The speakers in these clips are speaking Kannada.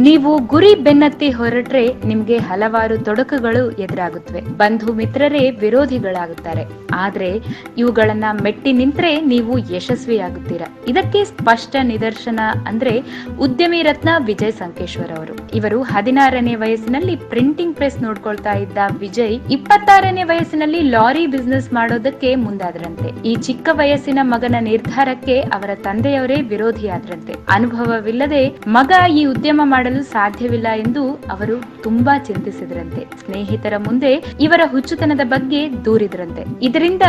ನೀವು ಗುರಿ ಬೆನ್ನತ್ತಿ ಹೊರಟ್ರೆ ನಿಮ್ಗೆ ಹಲವಾರು ತೊಡಕುಗಳು ಎದುರಾಗುತ್ತವೆ. ಬಂಧು ಮಿತ್ರರೇ ವಿರೋಧಿಗಳಾಗುತ್ತಾರೆ. ಆದ್ರೆ ಇವುಗಳನ್ನ ಮೆಟ್ಟಿ ನಿಂತ್ರೆ ನೀವು ಯಶಸ್ವಿಯಾಗುತ್ತೀರಾ? ಇದಕ್ಕೆ ಸ್ಪಷ್ಟ ನಿದರ್ಶನ ಅಂದ್ರೆ ಉದ್ಯಮಿ ರತ್ನ ವಿಜಯ್ ಸಂಕೇಶ್ವರ್ ಅವರು. ಇವರು ಹದಿನಾರನೇ ವಯಸ್ಸಿನಲ್ಲಿ ಪ್ರಿಂಟಿಂಗ್ ಪ್ರೆಸ್ ನೋಡ್ಕೊಳ್ತಾ ಇದ್ದ ವಿಜಯ್ ಇಪ್ಪತ್ತಾರನೇ ವಯಸ್ಸಿನಲ್ಲಿ ಲಾರಿ ಬಿಸ್ನೆಸ್ ಮಾಡೋದಕ್ಕೆ ಮುಂದಾದ್ರಂತೆ. ಈ ಚಿಕ್ಕ ವಯಸ್ಸಿನ ಮಗನ ನಿರ್ಧಾರಕ್ಕೆ ಅವರ ತಂದೆಯವರೇ ವಿರೋಧಿಯಾದ್ರಂತೆ. ಅನುಭವವಿಲ್ಲದೆ ಮಗ ಈ ಉದ್ಯಮ ಮಾಡಲು ಸಾಧ್ಯವಿಲ್ಲ ಎಂದು ಅವರು ತುಂಬಾ ಚಿಂತಿಸಿದ್ರಂತೆ. ಸ್ನೇಹಿತರ ಮುಂದೆ ಇವರ ಹುಚ್ಚುತನದ ಬಗ್ಗೆ ದೂರಿದ್ರಂತೆ. ಇದರಿಂದ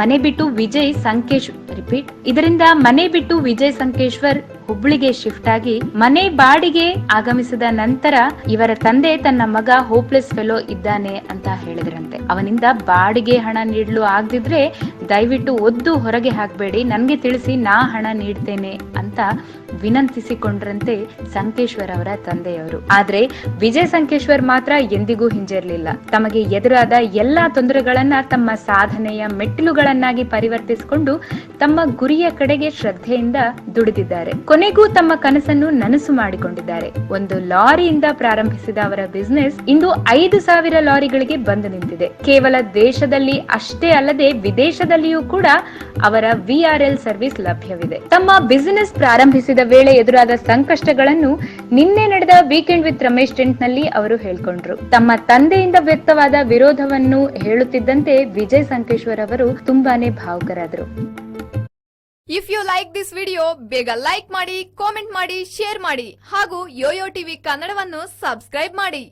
ಮನೆ ಬಿಟ್ಟು ವಿಜಯ್ ಸಂಕೇಶ್ ರಿಪೀಟ್ ಇದರಿಂದ ಮನೆ ಬಿಟ್ಟು ವಿಜಯ್ ಸಂಕೇಶ್ವರ್ ಹುಬ್ಳಿಗೆ ಶಿಫ್ಟ್ ಆಗಿ ಮನೆ ಬಾಡಿಗೆ ಆಗಮಿಸಿದ ನಂತರ ಇವರ ತಂದೆ ತನ್ನ ಮಗ ಹೋಪ್ಲೆಸ್ ಫೆಲೋ ಇದ್ದಾನೆ ಅಂತ ಹೇಳಿದ್ರಂತೆ. ಅವನಿಂದ ಬಾಡಿಗೆ ಹಣ ನೀಡಲು ಆಗದಿದ್ರೆ ದಯವಿಟ್ಟು ಒದ್ದು ಹೊರಗೆ ಹಾಕ್ಬೇಡಿ, ನನ್ಗೆ ತಿಳಿಸಿ ನಾ ಹಣ ನೀಡ್ತೇನೆ ಅಂತ ವಿನಂತಿಸಿಕೊಂಡ್ರಂತೆ ಸಂಕೇಶ್ವರ್ ಅವರ ತಂದೆಯವರು. ಆದ್ರೆ ವಿಜಯ್ ಸಂಕೇಶ್ವರ್ ಮಾತ್ರ ಎಂದಿಗೂ ಹಿಂಜರಿಲಿಲ್ಲ. ತಮಗೆ ಎದುರಾದ ಎಲ್ಲಾ ತೊಂದರೆಗಳನ್ನ ತಮ್ಮ ಸಾಧನೆಯ ಮೆಟ್ಟಿಲುಗಳನ್ನಾಗಿ ಪರಿವರ್ತಿಸಿಕೊಂಡು ತಮ್ಮ ಗುರಿಯ ಕಡೆಗೆ ಶ್ರದ್ಧೆಯಿಂದ ದುಡಿದಿದ್ದಾರೆ. ಕೊನೆಗೂ ತಮ್ಮ ಕನಸನ್ನು ನನಸು ಮಾಡಿಕೊಂಡಿದ್ದಾರೆ. ಒಂದು ಲಾರಿಯಿಂದ ಪ್ರಾರಂಭಿಸಿದ ಅವರ ಬಿಸ್ನೆಸ್ ಇಂದು ಐದು ಸಾವಿರ ಲಾರಿಗಳಿಗೆ ಬಂದು ನಿಂತಿದೆ. ಕೇವಲ ದೇಶದಲ್ಲಿ ಅಷ್ಟೇ ಅಲ್ಲದೆ ವಿದೇಶದಲ್ಲಿಯೂ ಕೂಡ ಅವರ ವಿಆರ್ಎಲ್ ಸರ್ವಿಸ್ ಲಭ್ಯವಿದೆ. ತಮ್ಮ ಬಿಸಿನೆಸ್ ಪ್ರಾರಂಭಿಸಿದ ವೇಳೆ ಎದುರಾದ ಸಂಕಷ್ಟಗಳನ್ನು ನಿನ್ನೆ ನಡೆದ ವೀಕೆಂಡ್ ವಿತ್ ರಮೇಶ್ ಟೆಂಟ್ನಲ್ಲಿ ಅವರು ಹೇಳ್ಕೊಂಡ್ರು. ತಮ್ಮ ತಂದೆಯಿಂದ ವ್ಯಕ್ತವಾದ ವಿರೋಧವನ್ನು ಹೇಳುತ್ತಿದ್ದಂತೆ ವಿಜಯ್ ಸಂಕೇಶ್ವರ್ ಅವರು ತುಂಬಾನೇ ಭಾವುಕರಾದರು. If you like this video ಬೇಗ ಲೈಕ್ ಮಾಡಿ ಕಾಮೆಂಟ್ ಮಾಡಿ ಶೇರ್ ಮಾಡಿ ಹಾಗೂ ಯೋಯೋ ಟಿವಿ ಕನ್ನಡವನ್ನು ಸಬ್ಸ್ಕ್ರೈಬ್ ಮಾಡಿ.